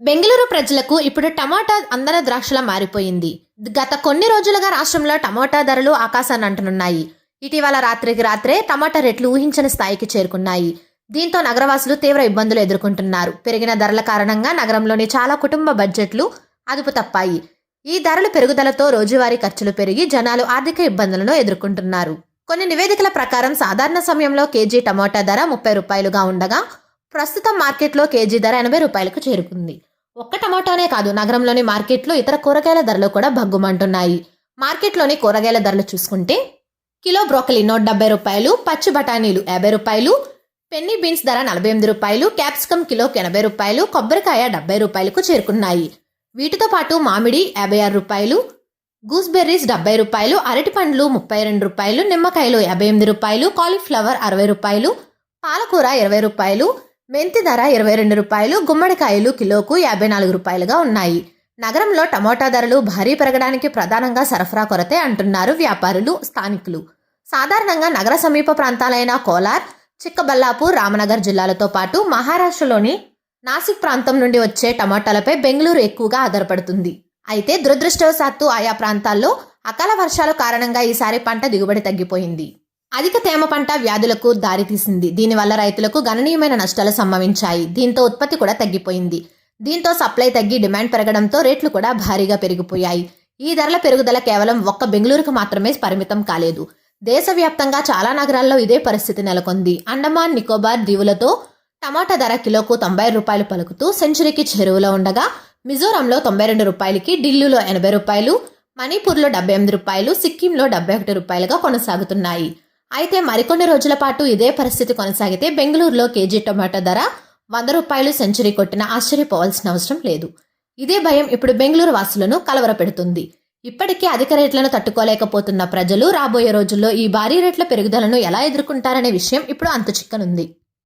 బెంగళూరు ప్రజలకు ఇప్పుడు టమాటా అందర ద్రాక్షలా మారిపోయింది. గత కొన్ని రోజులుగా రాష్ట్రంలో టమాటా ధరలు ఆకాశాన్ని అంటనున్నాయి. ఇటీవల రాత్రికి రాత్రే టమాటా రేట్లు ఊహించని స్థాయికి చేరుకున్నాయి. దీంతో నగరవాసులు తీవ్ర ఇబ్బందులు ఎదుర్కొంటున్నారు. పెరిగిన ధరల కారణంగా నగరంలోని చాలా కుటుంబ బడ్జెట్లు అదుపు తప్పాయి. ఈ ధరల పెరుగుదలతో రోజువారీ ఖర్చులు పెరిగి జనాలు ఆర్థిక ఇబ్బందులను ఎదుర్కొంటున్నారు. కొన్ని నివేదికల ప్రకారం సాధారణ సమయంలో కేజీ టమాటా ధర ముప్పై రూపాయలుగా ఉండగా ప్రస్తుతం మార్కెట్లో కేజీ ధర ఎనభై రూపాయలకు చేరుకుంది. ఒక్క టమాటానే కాదు నగరంలోని మార్కెట్లో ఇతర కూరగాయల ధరలు కూడా భగ్గుమంటున్నాయి. మార్కెట్లోని కూరగాయల ధరలు చూసుకుంటే కిలో బ్రోకలి నూట డెబ్బై రూపాయలు పచ్చి బఠానీలు యాభై రూపాయలు పెన్నీ బీన్స్ ధర నలభై ఎనిమిది రూపాయలు క్యాప్సికమ్ కిలోకి ఎనభై రూపాయలు కొబ్బరికాయ డెబ్బై రూపాయలకు చేరుకున్నాయి. వీటితో పాటు మామిడి యాభై ఆరు రూపాయలు గూస్బెర్రీస్ డెబ్బై రూపాయలు అరటి పండ్లు ముప్పై రెండు రూపాయలు నిమ్మకాయలు యాభై ఎనిమిది రూపాయలు కాలీఫ్లవర్ అరవై రూపాయలు పాలకూర ఇరవై రూపాయలు మెంతి ధర ఇరవై రెండు రూపాయలు గుమ్మడికాయలు కిలోకు యాభై నాలుగు రూపాయలుగా ఉన్నాయి. నగరంలో టమోటా ధరలు భారీ పెరగడానికి ప్రధానంగా సరఫరా కొరతే అంటున్నారు వ్యాపారులు స్థానికులు. సాధారణంగా నగర సమీప ప్రాంతాలైన కోలార్ చిక్కబల్లాపూర్ రామనగర్ జిల్లాలతో పాటు మహారాష్ట్రలోని నాసిక్ ప్రాంతం నుండి వచ్చే టమాటాలపై బెంగళూరు ఎక్కువగా ఆధారపడుతుంది. అయితే దురదృష్టవశాత్తు ఆయా ప్రాంతాల్లో అకాల వర్షాల కారణంగా ఈసారి పంట దిగుబడి తగ్గిపోయింది. అధిక తేమ పంట వ్యాధులకు దారితీసింది దీనివల్ల రైతులకు గణనీయమైన నష్టాలు సంభవించాయి. దీంతో ఉత్పత్తి కూడా తగ్గిపోయింది. దీంతో సప్లై తగ్గి డిమాండ్ పెరగడంతో రేట్లు కూడా భారీగా పెరిగిపోయాయి. ఈ ధరల పెరుగుదల కేవలం ఒక్క బెంగళూరుకు మాత్రమే పరిమితం కాలేదు. దేశవ్యాప్తంగా చాలా నగరాల్లో ఇదే పరిస్థితి నెలకొంది. అండమాన్ నికోబార్ దీవులతో టమాటా ధర కిలోకు తొంభై రూపాయలు పలుకుతూ సెంచరీకి చెరువులో ఉండగా మిజోరంలో తొంభై రెండు రూపాయలకి ఢిల్లీలో ఎనభై రూపాయలు మణిపూర్లో డెబ్బై ఎనిమిది రూపాయలు సిక్కింలో డెబ్బై ఒకటి రూపాయలుగా కొనసాగుతున్నాయి. అయితే మరికొన్ని రోజుల పాటు ఇదే పరిస్థితి కొనసాగితే బెంగళూరులో కేజీ టొమాటో ధర వంద రూపాయలు సెంచరీ కొట్టిన ఆశ్చర్యపోవాల్సిన అవసరం లేదు. ఇదే భయం ఇప్పుడు బెంగళూరు వాసులను కలవరపెడుతుంది. ఇప్పటికే అధిక రేట్లను తట్టుకోలేకపోతున్న ప్రజలు రాబోయే రోజుల్లో ఈ భారీ రేట్ల పెరుగుదలను ఎలా ఎదుర్కొంటారనే విషయం ఇప్పుడు అంతు చిక్కనుంది.